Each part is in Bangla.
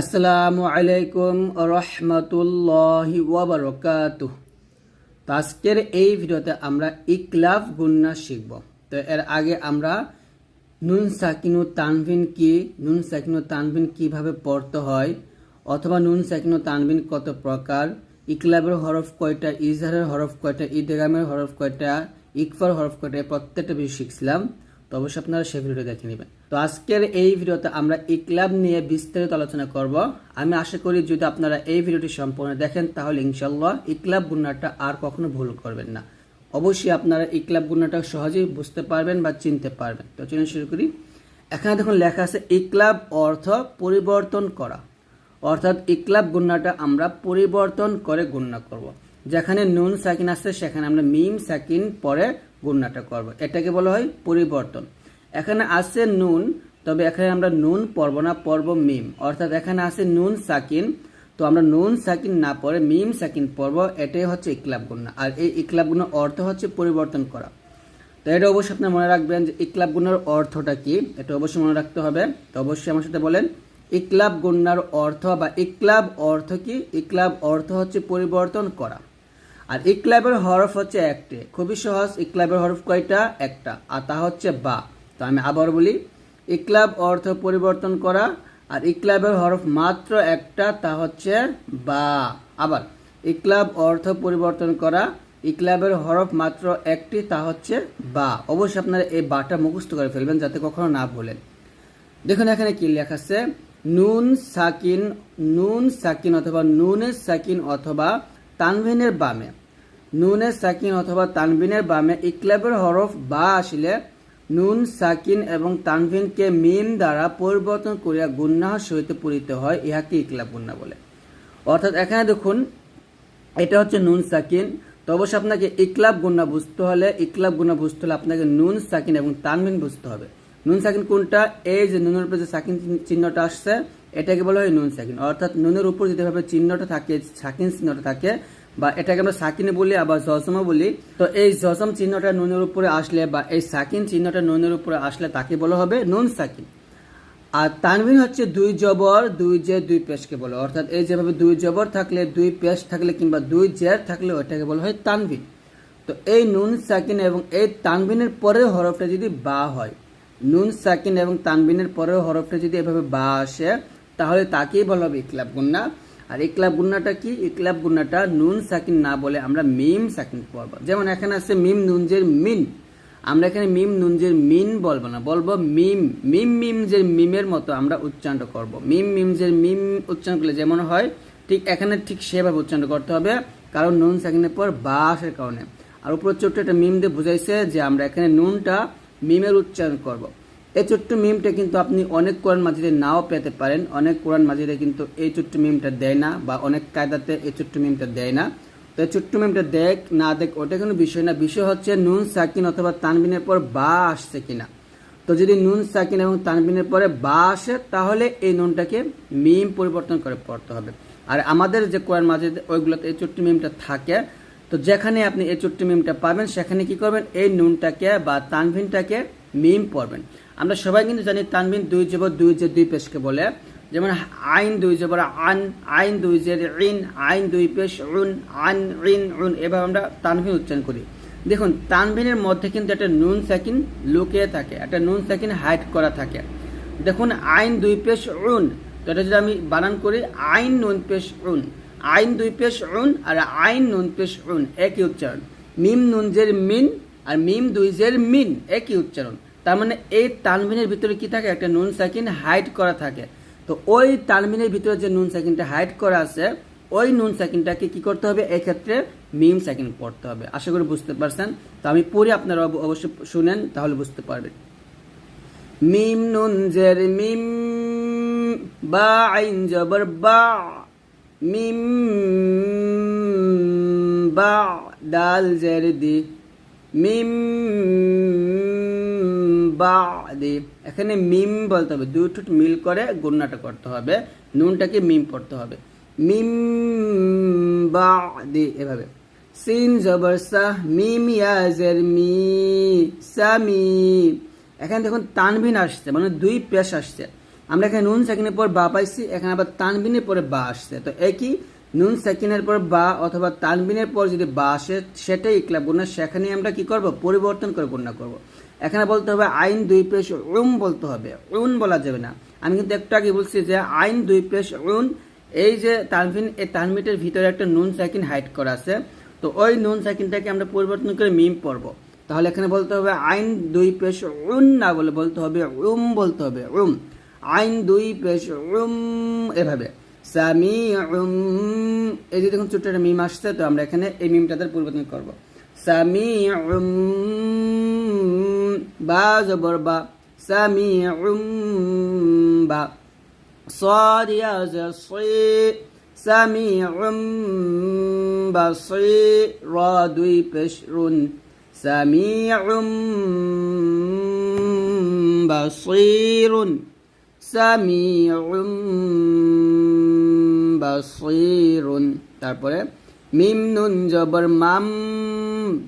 আসসালামু আলাইকুম রহমতুল্লাহি ওয়াবারকাতুহ। তো আজকের এই ভিডিওতে আমরা ইকলাফ গুন্না শিখব। তো এর আগে আমরা নুন সাকিনু তানভিন কি, নুন সাকিনু তানভিন কীভাবে পড়তে হয়, অথবা নুন সাকিনু তানভিন কত প্রকার ইকলাবের হরফ কয়টা, ইজহারের হরফ কয়টা, ইদগামের হরফ কয়টা, ইকফার হরফ কয়টা প্রত্যেকটা বিষয় শিখছিলাম। তো অবশ্যই আপনারা সে ভিডিওটা দেখে নেবেন। তো আজকের এই ভিডিওতে আমরা ইকলাব নিয়ে বিস্তারিত আলোচনা করব। আমি আশা করি যদি আপনারা এই ভিডিওটি সম্পূর্ণ দেখেন, তাহলে ইনশাল্লাহ ইকলাব গুণাটা আর কখনো ভুল করবেন না। অবশ্যই আপনারা ইকলাব গুণাটা সহজেই বুঝতে পারবেন বা চিনতে পারবেন। তো চলুন শুরু করি। এখানে দেখুন লেখা আছে ইকলাব অর্থ পরিবর্তন করা। অর্থাৎ ইকলাব গুন্নাটা আমরা পরিবর্তন করে গুন্না করব। যেখানে নুন সাকিন আছে, সেখানে আমরা মিম সাকিন পরে গুন্নাটা করব। এটাকে বলা হয় পরিবর্তন। এখানে আছে নুন, তবে এখানে আমরা নুন পড়ব না, পড়ব মিম। অর্থাৎ এখানে আছে নুন সাকিন, তো আমরা নুন সাকিন না পড়ে মিম সাকিন পড়ব, এটাই হচ্ছে ইকলাব গুন্না আর এই ইকলাব গুণার অর্থ হচ্ছে পরিবর্তন করা। তো এটা অবশ্যই আপনি মনে রাখবেন যে ইকলাব গুণার অর্থটা কি, এটা অবশ্যই মনে রাখতে হবে। তো অবশ্যই আমার সাথে বলেন, ইকলাব গুন্নার অর্থ বা ইকলাব অর্থ কি? ইকলাব অর্থ হচ্ছে পরিবর্তন করা। আর ইকলাবের হরফ হচ্ছে একটি। খুবই সহজ, ইকলাবের হরফ কয়টা? একটা। আর তা হচ্ছে বা। তো আমি আবার বলি, ইকলাব অর্থ পরিবর্তন করা আর ইকলাবের হরফ মাত্র একটা তা হচ্ছে বা। আবার, ইকলাব অর্থ পরিবর্তন করা, ইকলাবের হরফ মাত্র একটি তা হচ্ছে বা। অবশ্যই আপনারা এই বাটা মুখস্থ করে ফেলবেন যাতে কখনো না ভুলেন। দেখুন এখানে কি লেখা আছে? নুন সাকিন নুন সাকিন অথবা নুনের সাকিন অথবা তানভিনের বামে। নুনের সাকিন অথবা তানভিনের বামে ইকলাবের হরফ বা আসলে নুন, সাকিন এবং তানভিনকে মিম দ্বারা পরিবর্তন করিয়া গুন্নাহ সহিত পূরিত হয় ইহাকে ইকলাব গুন্না বলে। অর্থাৎ এখানে দেখুন, এটা হচ্ছে নুন, সাকিন। তো অবশ্যই আপনাকে ইকলাব গুন্না বুঝতে হলে, ইকলাব গুন্না বুঝতে হলে আপনাকে নুন, সাকিন এবং তানভিন বুঝতে হবে। নুন, সাকিন কোনটা? এই যে নুনের উপরে যে সাকিন চিহ্নটা আসছে, এটাকে বলা হয় নুন, সাকিন। অর্থাৎ নুনের উপর যেভাবে চিহ্নটা থাকে, সাকিন চিহ্নটা থাকে বা এটাকে আমরা সাকিনে বলি, আবার জজমও বলি। তো এই জজম চিহ্নটা নুনের উপরে আসলে বা এই সাকিন চিহ্নটা নুনের উপরে আসলে তাকে বলা হবে নুন সাকিন। আর তানভিন হচ্ছে দুই জবর, দুই জের, দুই পেশকে বলে। অর্থাৎ এই যেভাবে দুই জবর থাকলে, দুই পেশ থাকলে কিংবা দুই জের থাকলে ওটাকে বলা হয় তানভিন তো এই নুন সাকিন এবং এই তানভিনের পরের হরফটা যদি বা হয়, নুন সাকিন এবং তানবিনের পরের হরফটা যদি এভাবে বা আসে, তাহলে তাকেই বলা হবে ইকলাব গুন্না। আর ইকলাব গুন্নাটা কি? ইকলাব গুন্নাটা নুন সাকিন না বলে আমরা মিম সাকিন পড়ব যেমন এখানে আছে মিম নুনজের মিন। আমরা এখানে মিম নুনজের মিন বলব না, বলব মিম। মিম মিম যে মিমের মতো আমরা উচ্চারণ করব। মিম মিম যে মিম উচ্চারণ করলে যেমন হয়, ঠিক এখানে ঠিক সেভাবে উচ্চারণ করতে হবে, কারণ নুন সাকিনের পর বা আসার কারণে। আর উপর ছোট্ট একটা মিম দিয়ে বুঝাইছে যে আমরা এখানে নুনটা মিমের উচ্চারণ করব। এই ছোট্ট মিমটা কিন্তু আপনি অনেক কোরআন মাঝিরে নাও পেতে পারেন। অনেক কোরআন মাঝিরে কিন্তু এই ছোট্ট মিমটা দেয় না বা অনেক কায়দাতে এই ছোট্ট মিমটা দেয় না। তো এই ছোট্ট মিমটা দেখ, না দেখ, ওটা কোনো বিষয় না। বিষয় হচ্ছে নুন, সাকিন অথবা তানবিনের পর বা আসছে কিনা। তো যদি নুন, সাকিন এবং তানবিনের পরে বা আসে, তাহলে এই নুনটাকে মিম পরিবর্তন করে পড়তে হবে। আর আমাদের যে কোরআন মাঝে ওইগুলোতে এই ছোট্ট মিমটা থাকে, তো যেখানে আপনি এই ছোট্ট মিমটা পাবেন, সেখানে কি করবেন? এই নুনটাকে বা তানভিনটাকে মিম পড়বেন। আমরা সবাই কিন্তু জানি তানভিন দুই জবর, দুই যে দুই পেশকে বলে। যেমন আইন দুই জবর, আন, আইন দুই জের, ইন, আইন দুই পেশ, উন, আন, ইন, উন, এভাবে আমরা তানভিন উচ্চারণ করি। দেখুন তানভিনের মধ্যে কিন্তু একটা নুন সাকিন লুকিয়ে থাকে, একটা নুন সাকিন হাইড করা থাকে। দেখুন, আইন দুই পেশ, উন, তো এটা যদি আমি বানান করি, আইন নুন পেশ, উন, আইন দুই পেশ, উন, আর আইন নুন পেশ, উন, একই উচ্চারণ। মিম নুন জের মিন, আর মিম দুই জের মিন, একই উচ্চারণ। তার মানে এই তানমিনের ভিতরে কি থাকে? একটা নুন সাকিন হাইড করা থাকে। তো ওই তানমিনের ভিতরে যে নুন সাকিনটা হাইড করা আছে, ওই নুন সাকিনটাকে কি করতে হবে? এক্ষেত্রে মিম সাকিন পড়তে হবে। আশা করি বুঝতে পারছেন? তো আমি পড়ি, আপনারা অবশ্যই শুনেন, তাহলে বুঝতে পারবেন। মিম নুন জের মিম, বা আইন জবর বা, মিম বা, ডাল জের দি, মিম বা দি এখানে মিম বলতে হবে। দুই ঠোঁট মিল করে গুন্নাটা করতে হবে। নুনটাকে মিম পড়তে হবে। মিম বা দি এভাবে। সিন জবর সাহ মিম ইয়াজের মি সামি এখানে দেখুন তানভিন আসছে মানে দুই পেশ আসছে। আমরা এখানে নুন সেকেন্ডের পর বা পাইছি, এখানে আবার তানবিনের পরে বা আসছে। তো একই, নুন সেকেন্ডের পর বা অথবা তানবিনের পর যদি বা আসে, সেটাই ইকলাব গুণা সেখানে আমরা কি করব? পরিবর্তন করে গুণা করব। এখানে বলতে হবে আইন দুই পেশ উম বলতে হবে। উন বলা যাবে না। আমি কিন্তু একটু আগে বলছি যে আইন দুই পেশ উন, এই যে তানভিন, এই তানমিটের ভিতরে একটা নুন সাইকিন হাইট করা আছে। তো ওই নুন সাইকিনটাকে আমরা পরিবর্তন করে মিম পড়ব তাহলে এখানে বলতে হবে আইন দুই পেশ উন না বলে বলতে হবে উম বলতে হবে, উম। আইন দুই পেশ উম এভাবে। সামি উম এই যে দেখুন ছোট্ট একটা মিম আসছে, তো আমরা এখানে এই মিমটাদের পরিবর্তন করব। সামি উম বা জবর বা সামি উম বা صاد يا صي سميع بصير رادوي بشر سميع بصير سميع بصير তারপরে মিম নুন জবর মাম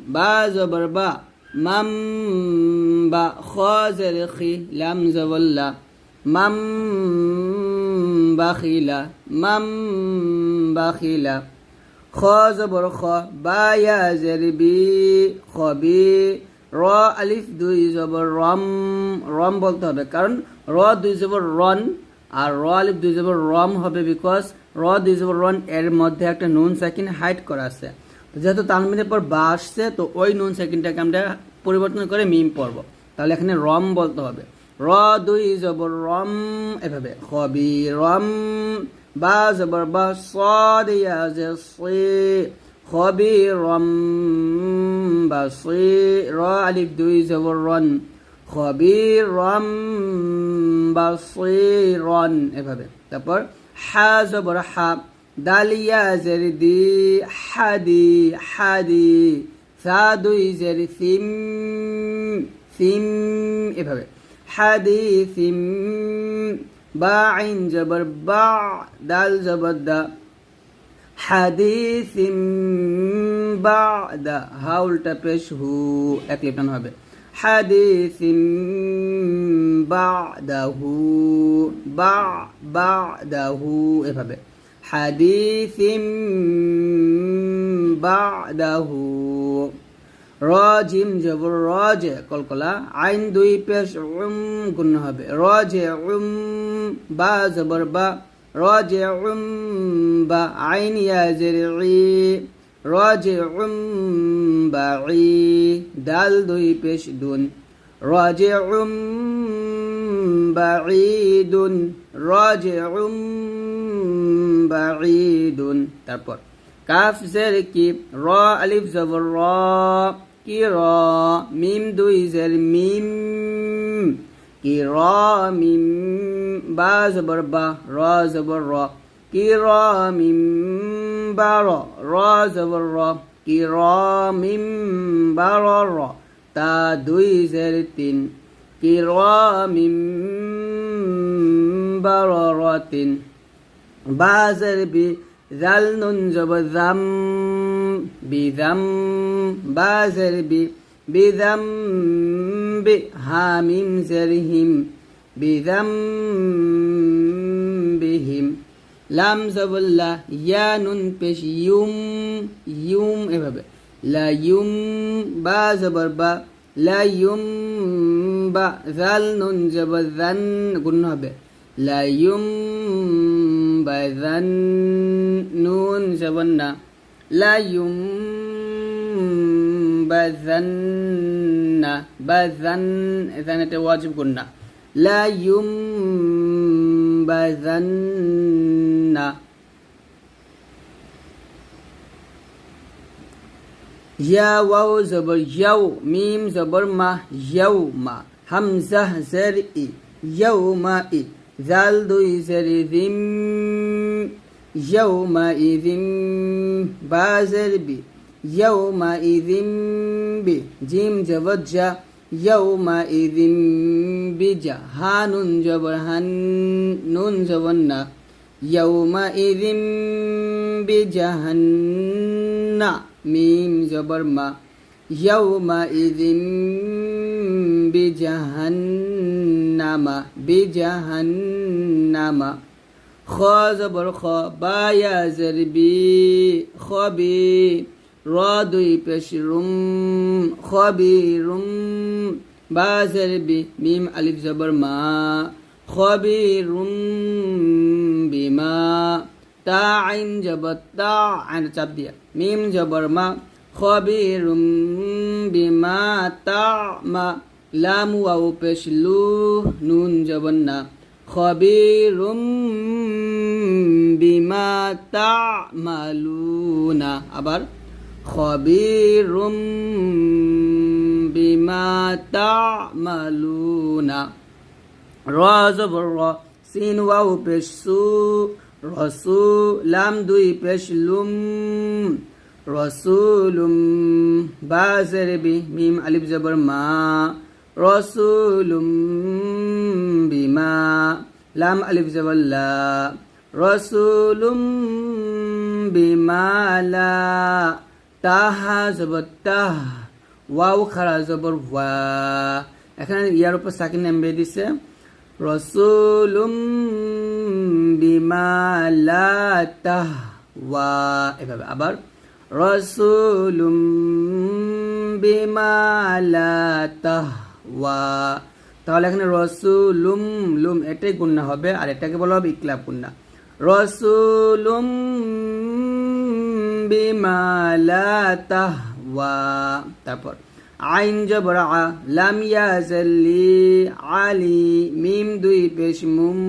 বা জবর বা মাম বা খ জের খি লাম জবল্লা। মাম বাখিলা মাম বাখিলা খ জবর খ, বা ইয়া জের বি খবি র আলিফ দুই জবর রম রম বলতে হবে। কারণ র দুই জবর রন আর র আলিফ দুই জবর রম হবে বিকজ র দুই জবর রন এর মধ্যে একটা নুন সেকেন্ড হাইট করা আছে। যেহেতু তানমিনের পর বা আসছে, তো ওই নুন সেকেন্ডটাকে আমরা পরিবর্তন করে মিম পড়ব। তাহলে এখানে রম বলতে হবে। র দুই জবর রম, এভাবে। খবি রম, বা জবর বা সদ ইয়া যে সি। খবি রম, বা সি। র আলিফ দুই জবর রন। খবি রম, বা সি রন, এভাবে। তারপর হা জবর হা। দালিয়া জের দি, হাদি হাদি সা দুই জের সিম সিম, এভাবে। হাদি, সিম, বা আইন জবর বা, দাল জবর দা। হাদিস বাদা হা উল্টা পেশ হু, এক লিপটান হবে। হাদিস বাদাহু বা বাদাহু এভাবে। حديث بعده রজিম জবর রজে কলকলা আইন দুই পেশ উম গুণ হবে রজে উম বা জবর বা রজে উম বা আইন ইয়াজের ই রজে উম বা ই দাল দুই পেশ দুন রজে উম বা দুন রজে উম বা দুন তারপর কাফ জের কি? র আলিফ জবর র কি র? মিম দুই জের মিম কি র? মিম বা জবর বা, র জবর র কি র? মিম বা র র জবর র কি র? মিম বা র র। তা দুই জের তিন। কি র মিম বা র র তিন বা জের বি জাল নুন জব জাম বিজাম বাজের বি বিজাম বি হামিম জেরহিম বিজাম বিহিম লাম জবল্লা ইয়া নুন পেশ ইউম ইউম এভাবে লা ইউম বা জবর বা লা ইউম বা জাল নুন জবর জান গুণ হবে। লা ইউম বাজান নুন জবন্না। লা ইউম বাজান্না বাজান এখানে একটা ওয়াজিব গুন্না লা ইউম বাজান্না ইয়া ওয়াও জবর ইয়াও মিম জবর মা ইয়াও মা হামজা জের ই ইয়াও মা ই জাল দুই জের জিম ইয়াউমা ইদিম বাজের বি ইয়াউমা ইদিম বি জিম জবর জা ইয়াউমা ইদিম বিজা হা নুন জবর হান নুন জবর না ইয়াউমা ইদিম বিজাহান্না মিম জবর মা يومئذ بجهنم بجهنم خا زبر خا با یا زربي خبي را দুই পেশ রুম খবিরুম বা জেরবি মিম আলিফ জবর মা খবিরুম বিমা তা আইন জবর তা আইন চাপ দিয়া। মিম জবর মা, খবিরুম বিমা তা মা, লাম ওয়াও পেশ লু নুন জবর না। খবিরুম বিমা তা'মালুনা আবার, খবিরুম বিমা তা'মালুনা র জবর র, সিন ওয়াও পেশ রসু লাম দুই পেশ লুম, রসুলুম বা জেরবি মিম আলিফ জবর মা, রসুলুম বিমা লাম আলিফ জবর লা, রসুলুম বিমালা তাহা জবর তাহ, ওয়াও খারা জবর ওয়া। এখানে ইয়ার উপর সাকিন নেমবে দিছে, রসুলুম বিমা তাহ ওয়া এভাবে আবার, রসুলুম বিমালা তাহ ওয়া তাহলে এখানে রসুলুম, লুম এটাই গুন্না হবে, আর এটাকে বলা হবে ইকলাব গুন্না রসুলুম বিমালা তাহ ওয়া তারপর, আইন জবর আ লাম ইয়াজাল্লি আলি, মিম দুই পেশ মুম।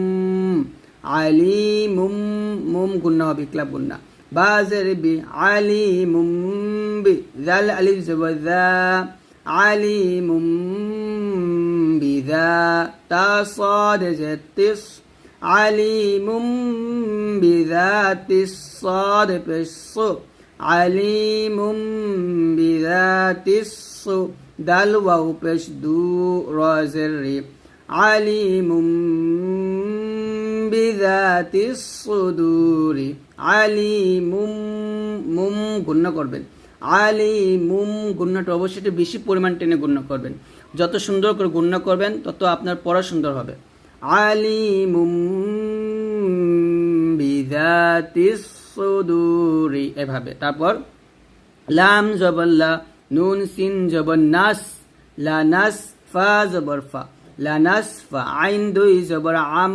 عليم مم قلنا بكلاب قلنا. بازر بي عليم بي. ذا الألف وذا عليم بذا تصاد زتس عليم بذات الصاد بس. عليم بذات الص دل وو بش دو. عليم بذات الصدور عليم মুম গুণ্য করবেন আলিমুম গুণ্যটা অবশ্যই একটু বেশি পরিমাণ টেনে গুণ্য করবেন যত সুন্দর করে গুণ্য করবেন তত আপনার পড়া সুন্দর হবে আলিমুম বিদাতিস সুদুরি এভাবে তারপর লাম জবল্লা নুন সিন জবর নাস লা নাস ফা জবর ফা লা নাস ফা আইন দুই জবর আম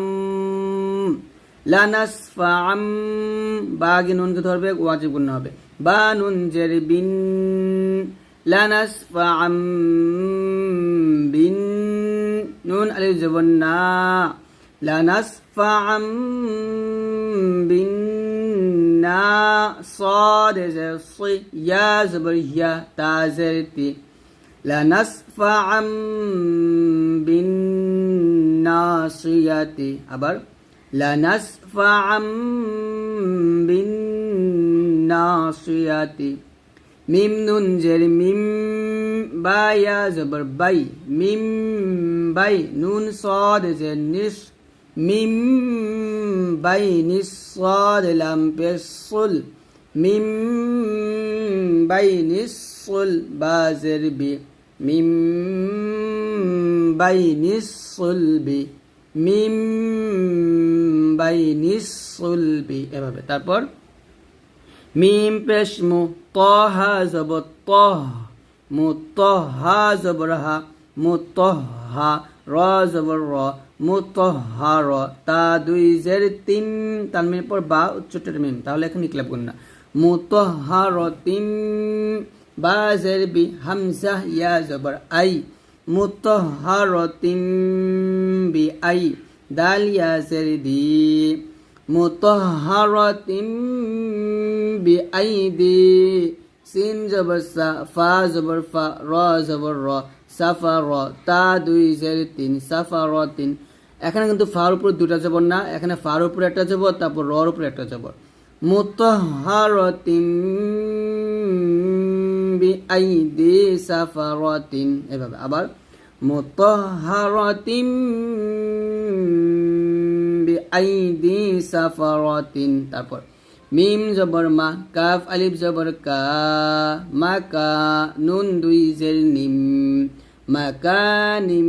লা নাস ফা আম বাগি নুনকে ধরবে ওয়াজিব গুণ হবে বা নুন জের বিন লা নাস ফা আম বিন নুন আলিফ জবর না লা নাস ফা আম বিন না صاد صي يا زبر يا تا زرتي لنصفعا بالناصية আবার لنصفعا بالناصية মিম নুন জের মিম বা ইয়া জবর বাই মিম বাই নুন صاد জের নিস মিম বাই নিস صاد লাম পেসুল মিম বাই নিসুল বা জের B meme by নিসুল B meme by নিসুল B এভাবে। তারপর, মিম পেশ মু তহা জব তহ, মু তহা জবর হা মু তহা র জবর র, মু তহা র। তা দুই জের তিন তানমিনের পর বা উচ্চটের মিম। তাহলে এখন ইকলাব করুন না মু তহা র তিন, বা জের বি হামজা ইয়া জবর আই। মু তহা র তিন বি আই দাল ইয়া জের দি। মুতহারাতিম বিআইদি সিন জবর সা, ফা জবর ফা, র জবর র, সাফা র, তা দুই জের তিন, সাফা র তিন। এখানে কিন্তু ফার উপর দুটা জবর না, এখানে ফার উপর একটা জবর, তারপর রর উপর একটা জবর। মুতহারাতিম বিআইদি সাফারাতিন এভাবে আবার মুতহারাতিম বিআইদি সাফারাতিন তারপর মিম জবর মা, কাফ, আলিফ জবর কা, মা কা, নুন দুই জের নিম মাকানিম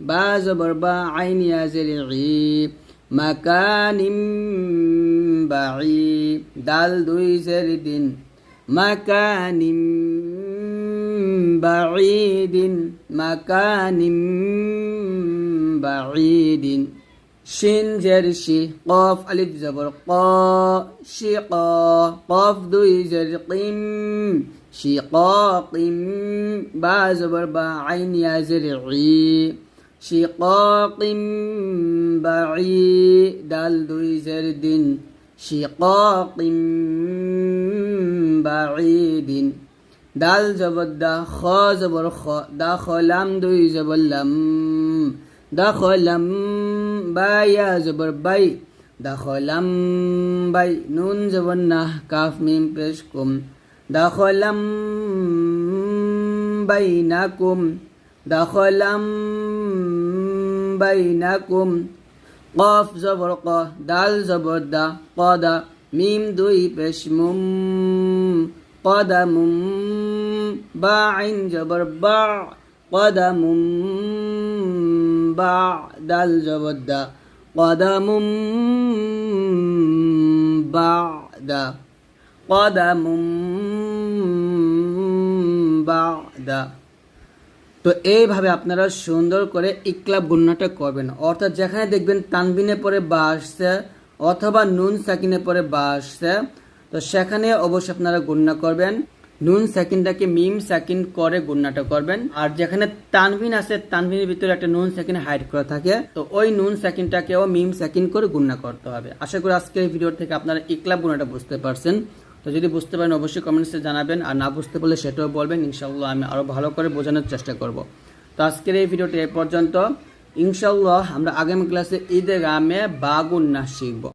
বা জবর বা আইন ইয়া জের ই মাকানিম বাঈ দাল দুই জের দিন মাকানিম বাঈদিন মাকানিম বাঈদিন শিন জের শি কফ আলিফ জবর ক শি ক কফ দুই জের কিম শি ক কিম বা জবর বা আইন ইয়া জের শি ক কিম বাঈ দাল দুই জের দিন শি ক কিম বাঈদিন। দাল জবর দা, খ জবর খ, দা খলাম দুই জবর লাম, দা খলাম বায়া জবর বাই, দা খলাম বাই, নুন জবর না কফ জবর ক দাল জবর দা কদা, মিম দুই পেশ মুম কদামুম বা আইন জবর বা কদামুম বা দাল জবর দা কদামুম বা দা কদামুম বা দা তো এইভাবে আপনারা সুন্দর করে ইকলাব গুন্নাটা করবেন। অর্থাৎ যেখানে দেখবেন তানবিনে পরে বা আসছে, অথবা নুন সাকিনে পরে বা আসছে, তো সেখানে অবশ্যই আপনারা গুন্না করবেন। নুন সাকিনটাকে মিম সাকিন করে গুন্নাটা করবেন। আর যেখানে তানবিন আছে, তানবিনের ভিতরে একটা নুন সাকিন হাইড করা থাকে, তো ওই নুন সাকিনটাকেও মিম সাকিন করে গুন্না করতে হবে। আশা করি আজকের ভিডিও থেকে আপনারা ইকলাব গুণাটা বুঝতে পারছেন। তো যদি বুঝতে পারেন, অবশ্যই কমেন্টসে জানাবেন। আর না বুঝতে পারলে সেটাও বলবেন। ইনশাল্লাহ আমি আরও ভালো করে বোঝানোর চেষ্টা করব। তো আজকের এই ভিডিওটি এ পর্যন্ত। ইনশাল্লাহ আমরা আগামী ক্লাসে ঈদে বাগুন না শিখব।